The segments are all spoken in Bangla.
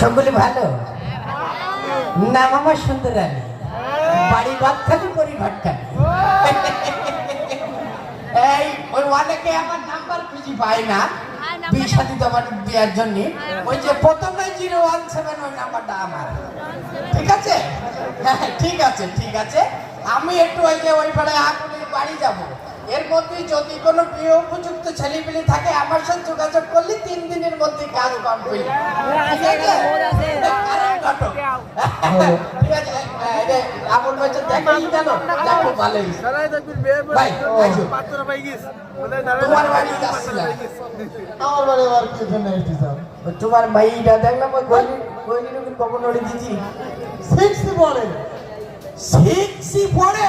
সবগুলি ভালো? নাম আমার সুন্দরানী বাড়ি ঘটখালি করি ঘটখালি এই, ওই অনেকে আমার নাম্বার খুঁজি পায় না। দেওয়ার ওই যে প্রথমে জিরো ওয়ান সেভেন, ওই নাম্বারটা আমার। ঠিক আছে? হ্যাঁ ঠিক আছে ঠিক আছে। আমি একটু ওই যে ওই পাড়ায় বাড়ি যাব। এর মধ্যে যদি কোনো বিয়ে উপযুক্ত ছেলেপিলি থাকে আমার সাথে যোগাযোগ করলে তিন দিনের মধ্যে কাজ কমপ্লিট ঠিক আছে? বাচ্চা দেখেই দেখো ভালোই। ভাই, তোমার বাড়ি যাচ্ছিলাম আমার বাড়ি আর কি জন্য তোমার মাইটা দেখলাম ওই গলি গলি কখন ওড়ে সিক্স পড়ে। সিক্সি পড়ে?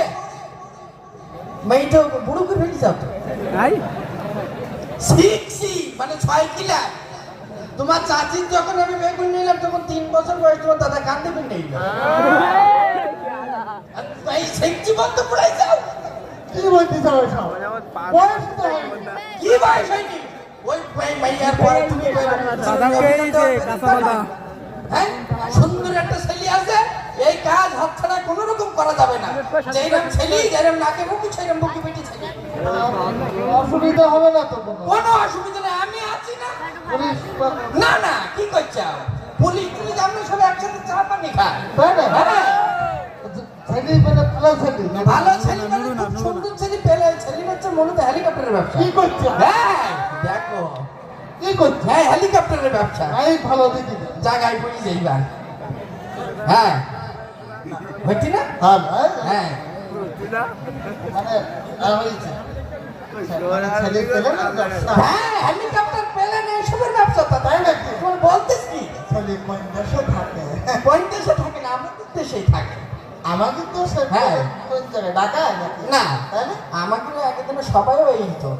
মাইটা বুড়ো করে ফেলি যাও সিক্সি মানে ছয় কিলা। তোমার চাচির যখন আমি বেগুন নিলাম তখন তিন বছর বয়স তোমার দাদা কান্দে বেন নেই এই সিক্সি বন্ধ পড়াই যাও কি বলতে সব বয়স তো। কি বয়স হয়নি? ওই মাই মাইয়ার পরে তুমি। হ্যাঁ সুন্দর একটা ছেলে আছে এই কাজ হাতছাড়া কোনো রকম করা যাবে না যেরকম ছেলে যেরকম নাকে মুখি সেরকম মুখি পেটি ছেলে অসুবিধা হবে না তো কোনো। কোনো অসুবিধা নেই আমি আছি না। না না কি করছাও পুলিশ পুলিশ আমরা সব একসাথে চা পানি খাই তাই না? হ্যাঁ। ছেলে মানে ভালো ছেলে। ভালো ছেলে মানে খুব সুন্দর ছেলে পেলে ছেলে হচ্ছে মূলত হেলিকপ্টারের ব্যবসা। কি করছে? হ্যাঁ দেখো। কি করছে? হ্যাঁ হেলিকপ্টারের ব্যবসা। এই ভালো দেখি। জায়গায় পড়ে যাইবা। হ্যাঁ। হচ্ছে না হ্যাঁ। হ্যাঁ মানে মানে না। হ্যাঁ হেলিকপ্টার ব্যবসা তো তাই না তোমার বলতেছ। কি ছেলে কোন দেশে থাকে। কোন দেশে থাকে না আমাদের দেশেই থাকে। আমাদের তো সে হ্যাঁ। কোন জায়গায় ঢাকায় না তাই না? আমাকে একদিন সবাই এই তো